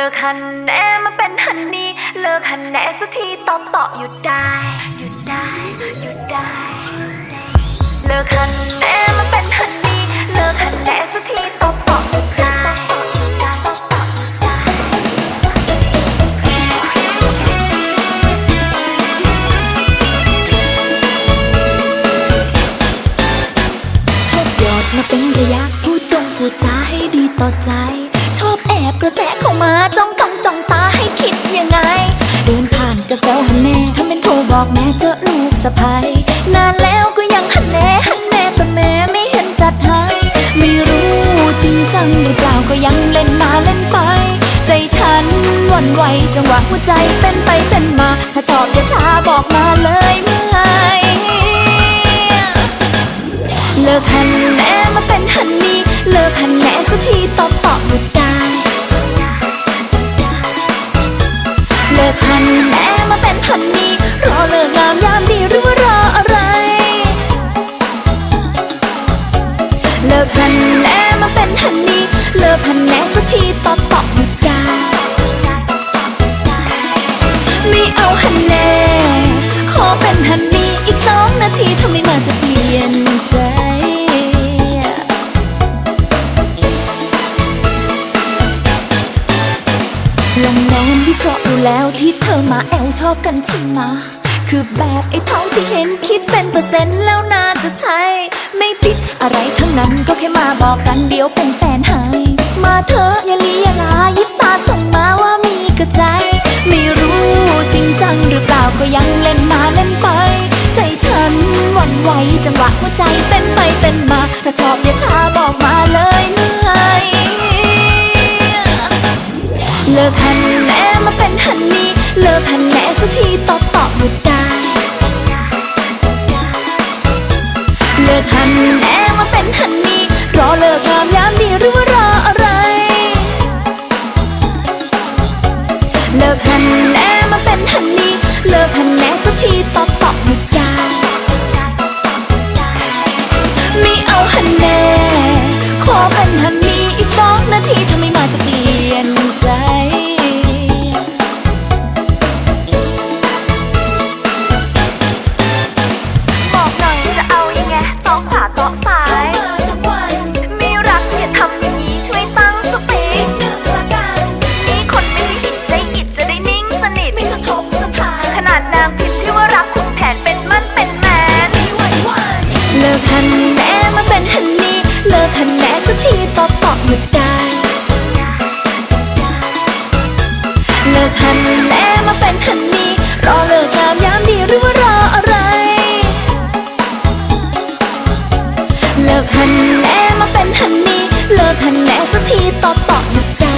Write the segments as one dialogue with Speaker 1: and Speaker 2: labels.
Speaker 1: ลิกหันแน่มาเป็นฮันนี่เลิกหันแน่สักทีต่อต่อหยุดได้หยุดได้หยุดได้ เลิกหันแน่มาเป็นฮันนี่เลิกหันแน่สักทีต่อต่อหยุดได้หยุดได้หยุดได้
Speaker 2: ชอบหยดมาเป็นระยะพูดจงพูดจาให้ดีต่อใจ ชอบแอบกระแสเข้ามาจ้องจ้องจ้องตาให้คิดยังไง เดินผ่านกระแซวหันแน่ถ้าเป็นโทรบอกแม่เจอลูกสะพ้ยนานแล้วก็ยังหันแน่หันแน่แต่แม่ไม่เห็นจัดให้ไม่รู้จริงจังหรือเปล่าก็ยังเล่นมาเล่นไป ใจฉันวั่นไหวจังหวะหัวใจเต้นไปเต้นมา ถ้าชอบอย่าช้าบอกมาเลยเมื่อันแน่ ขอเป็นฮันนี่อีกสองนาทีทำไม่มาจะเปลี่ยนใจลองนอนวิเคราะห์ดูแล้วที่เธอมาแอลชอบกันใช่ไหมคือแบบไอ้เท่าที่เห็นคิดเป็นเปอร์เซ็นต์แล้วน่าจะใช่ ไม่ติดอะไรทั้งนั้นก็แค่มาบอกกันเดี๋ยวเป็นแฟนให้ มาเถอะอย่าลีอย่าลายิบตาส่งมาว่ามีกระใจ เล่นไป ใจฉันหวั่นไหวจังหวะหัวใจเต้นไปเต้นมา ถ้าชอบอย่าช้าบอกมาเลยเมื่อยเลิกหันแน่มาเป็นฮันนี่เลิกหันแน่สักทีตอบตอบหยุดได้เลิกหันแน่มาเป็นฮันนี่รอเลิกงามยามดีหรือว่ารออะไร เลิกหันแน่มาเป็นฮันนี่ เลิกหันแน่มาเป็นฮันนี่รอเลิกงามยามดีหรือว่ารออะไร เลิกหันแน่มาเป็นฮันนี่เลิกหันแน่สักทีตอบตอบหยุดได้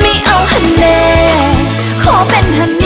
Speaker 2: ไม่เอาฮันแน่ขอเป็นฮัน